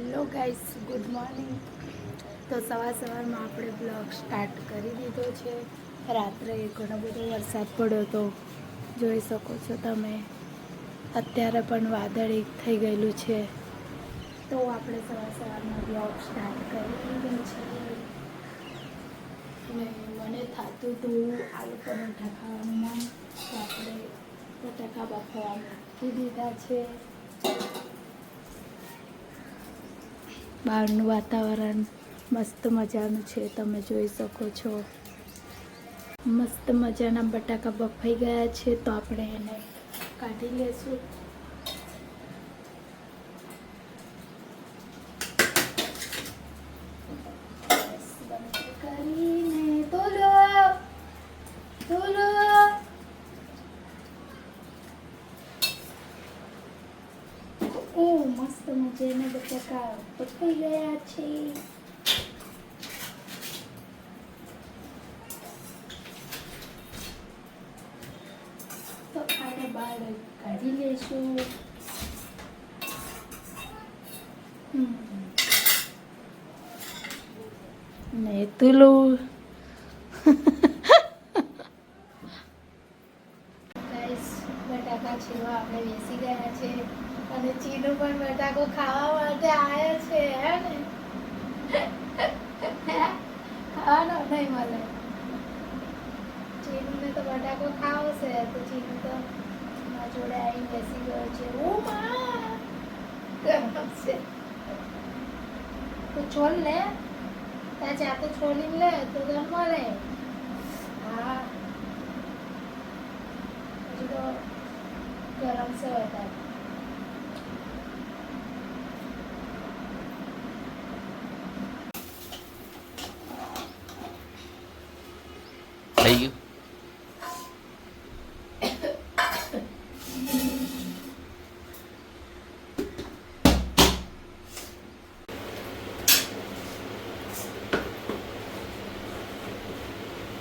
Hello guys good morning તો સવાર સવારમાં આપણે બ્લોગ સ્ટાર્ટ કરી દીધો છે. રાત્રે ઘણો બધો વરસાદ પડ્યો તો જોઈ શકો છો તમે. અત્યારે પણ વાદળ એક થઈ ગયેલું છે. તો આપણે સવાર સવારમાં બ્લોગ સ્ટાર્ટ કરી દીધો છે. અને મને થતું હતું આલુ પરોઠા ખાવાનું આપણે બટાકા બફાવા મૂકી દીધા છે. બહારનું વાતાવરણ, મસ્ત મજાનું છે, તમે જોઈ શકો છો. મસ્ત મજાના બટાકા બફાઈ ગયા છે, તો આપણે એને કાઢી લેશું ગેસ બંધ કરીને તોલો તોલો ઓ મસ્ત મજાના બટાકા પકાઈ ગયા છે. તો આને બહાર કાઢી લેશું. ને તુલું. બટાકા છેવા આપણે બેસી ગયા છે. અને ચીનું પણ બટાકો ખાવા માટે આવ્યો છે, હે ને? ખાવાનો નહીં મળે. ચીનુને તો બટાકો ખાવો છે તો ચીનું તો મારા જોડે આવીને બેસી ગયો છે. ઓ મા! છે તો છોલ લે. ત્યાં જાતે છોલી લે, તો તને મળે. હા. હજુ તો ગરમ છે વધારે. થઈ ગયું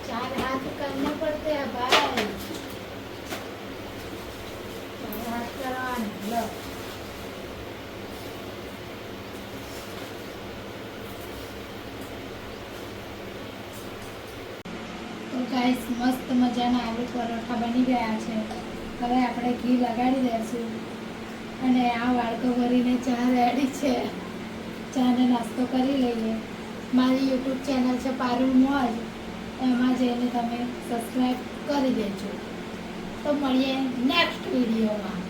चार हाथ करने पड़ते हैं भाई ગાઈસ, મસ્ત મજાના આલુ પરોઠા બની ગયા છે. હવે આપણે ઘી લગાડી દઈશું અને આ વાળકો ભરીને ચા રેડી છે. ચાને નાસ્તો કરી લઈએ. મારી યુટ્યુબ ચેનલ છે પારૂ મોજ. એમાં જઈને તમે સબસ્ક્રાઈબ કરી દેજો. તો મળીએ નેક્સ્ટ વિડીયોમાં.